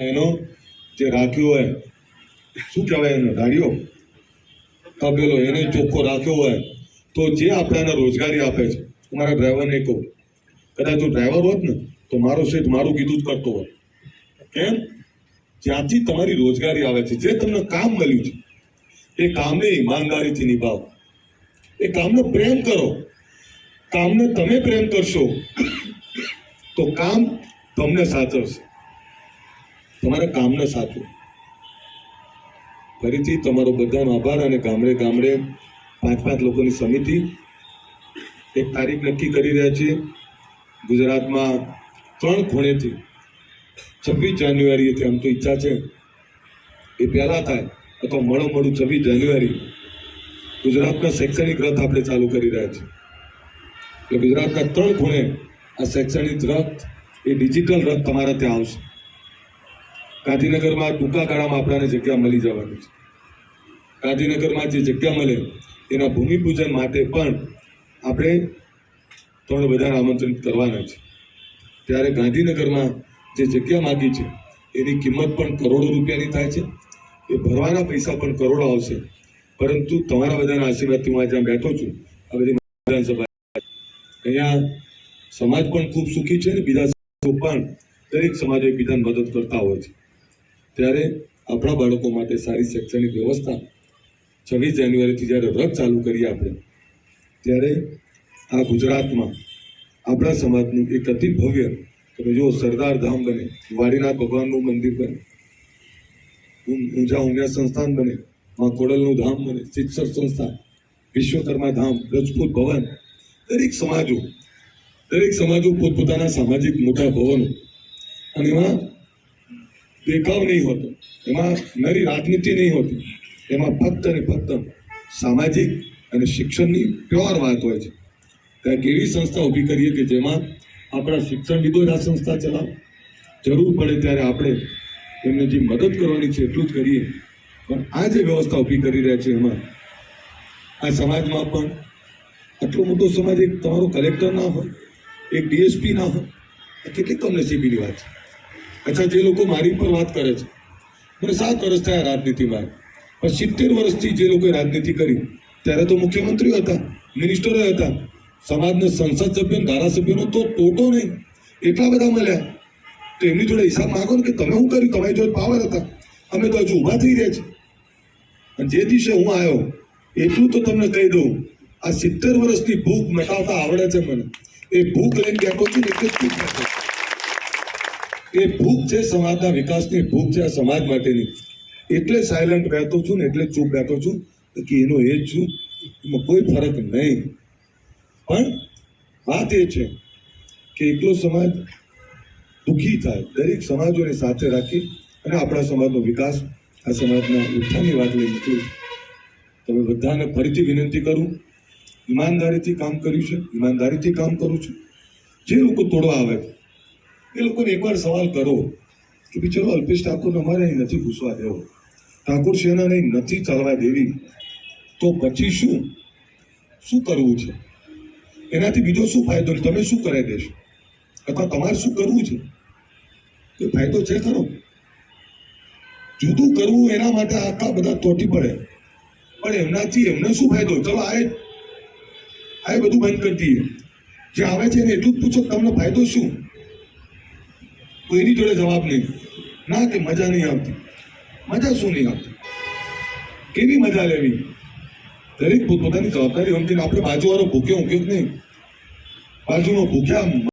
એનો જે રાખ્યો હોય, શું કહેવાય એનો ગાડીઓ તબેલો એને ચોખ્ખો રાખ્યો હોય, તો જે આપણાને રોજગારી આપે છે, મારા ડ્રાઈવરને કહું, કદાચ જો ડ્રાઈવર હોત ને, તો મારો શેઠ મારું કીધું જ કરતો હોય કેમ? જ્યાંથી તમારી રોજગારી આવે છે, જે તમને કામ મળ્યું છે, એ કામને ઈમાનદારીથી નિભાવો. એ કામનો પ્રેમ કરો. કામને તમે પ્રેમ કરશો, તો કામ તમને સાચવશે. તમારા કામને સાથે ફરીથી તમારો બધાનો આભાર અને ગામડે ગામડે પાંચ પાંચ લોકોની સમિતિ એક તારીખ નક્કી કરી રહ્યા છે. ગુજરાતમાં ત્રણ ખૂણેથી છવ્વીસ જાન્યુઆરીએથી આમ તો ઈચ્છા છે. એ પહેલા થાય અથવા મળો મળું છવ્વીસ જાન્યુઆરી ગુજરાતના શૈક્ષણિક રથ આપણે ચાલુ કરી રહ્યા છીએ. એટલે ગુજરાતના ત્રણ ખૂણે આ શૈક્ષણિક રથ, એ ડિજિટલ રથ તમારા ત્યાં આવશે. ગાંધીનગરમાં ટૂંકા ગાળામાં આપણાને જગ્યા મળી જવાની છે. ગાંધીનગરમાં જે જગ્યા મળે, એના ભૂમિપૂજન માટે પણ આપણે તમને બધાને આમંત્રિત કરવાના છે. ત્યારે ગાંધીનગરમાં જે જગ્યા માગી છે, એની કિંમત પણ કરોડો રૂપિયાની થાય છે. એ ભરવાના પૈસા પણ કરોડો આવશે. પરંતુ તમારા બધાના આશીર્વાદથી હું આજે બેઠો છું. આ બધી વિધાનસભા અહીંયા સમાજ પણ ખૂબ સુખી છે ને બીજા પણ દરેક સમાજ એકબીજાને મદદ કરતા હોય છે. ત્યારે આપણા બાળકો માટે સારી શૈક્ષણિક વ્યવસ્થા છવ્વીસ જાન્યુઆરીથી જ્યારે રથ ચાલુ કરીએ આપણે, ત્યારે આ ગુજરાતમાં આપણા સમાજનું એક અતિ ભવ્ય, તમે જો સરદાર ધામ બને વાડીનાથ ભગવાનનું મંદિર બને ઊંઝા ઉમિયા સંસ્થાન બને, માં કોડલનું ધામ બને શિક્ષક સંસ્થા, વિશ્વકર્મા ધામ, રજપૂત ભવન, દરેક સમાજો દરેક સમાજો પોતપોતાના સામાજિક મોટા ભવનો. અને એમાં દેખાવ નહીં હોતો. એમાં નરી રાજનીતિ નહીં હોતી. એમાં ફક્ત અને ફક્ત સામાજિક અને શિક્ષણની પ્યોર વાત હોય છે. ત્યાં એવી સંસ્થા ઊભી કરીએ કે જેમાં આપણા શિક્ષણવિદો આ સંસ્થા ચલાવે. જરૂર પડે ત્યારે આપણે એમને જે મદદ કરવાની છે એટલું જ કરીએ. પણ આ જે વ્યવસ્થા ઊભી કરી રહ્યા છે એમાં આ સમાજમાં પણ આટલો મોટો સમાજ એક તમારો કલેક્ટર ના હોય, એક ડીએસપી ના હોય, આ કેટલી કમનસીબીની વાત છે. અચ્છા, જે લોકો મારી પર વાત કરે છે. મને સાત વર્ષ થયા રાજનીતિમાં. પણ સિત્તેર વર્ષથી જે લોકોએ રાજનીતિ કરી, ત્યારે તો મુખ્યમંત્રીઓ હતા, મિનિસ્ટરો હતા. સમાજના સંસદ સભ્યો ધારાસભ્યોનો તો ટોટો નહીં. એટલા બધા મળ્યા. તો એમની જોડે હિસાબ માંગો ને કે તમે શું કર્યું? તમારી જોડે પાવર હતા. અમે તો હજુ ઊભા થઈ રહ્યા છે અને જે દિવસે હું આવ્યો, એટલું તો તમને કહી દઉં, આ સિત્તેર વર્ષની ભૂખ મટાવતા આવડે છે મને. એ ભૂખ લઈને બેઠો છું એટલે જ ભૂખ. એ ભૂખ છે સમાજના વિકાસની, ભૂખ છે આ સમાજ માટેની. એટલે સાયલન્ટ રહેતો છું ને એટલે ચૂપ રહેતો છું. કે એનો એ જ છું, એમાં કોઈ ફરક નહીં. પણ વાત એ છે કે એકલો સમાજ દુઃખી થાય. દરેક સમાજોને સાથે રાખી અને આપણા સમાજનો વિકાસ, આ સમાજના ઉત્થાનની વાત લઈ નીકળું તમે બધાને ફરીથી વિનંતી કરું, ઈમાનદારીથી કામ કર્યું છે, ઈમાનદારીથી કામ કરું છું. જે લોકો તોડવા આવે એ લોકોને એકવાર સવાલ કરો કે ભાઈ ચલો અલ્પેશ ઠાકોરને અમારે અહીં નથી ઘૂસવા દેવો. ઠાકોર સેનાને નથી ચાલવા દેવી. તો પછી શું? શું કરવું છે? એનાથી બીજો શું ફાયદો તમે શું કરાવી દેશો? અથવા તમારે શું કરવું છે? કોઈ ફાયદો છે ખરો? જુદું કરવું એના માટે આખા બધા તોટી પડે. પણ એમનાથી એમને શું ફાયદો? ચલો આ આ એ બધું બંધ કરી દઈએ. જે આવે છે એને એટલું જ પૂછો તમને ફાયદો શું? તો એની જોડે જવાબ નહીં ના કે મજા નહીં આવતી. મજા શું નહીં આવતી? કેવી મજા લેવી? દરેક પોતપોતાની જવાબદારી સમજીને આપણે બાજુવાળો ભૂખ્યો ઊંઘ્યો જ નહીં? બાજુનો ભૂખ્યા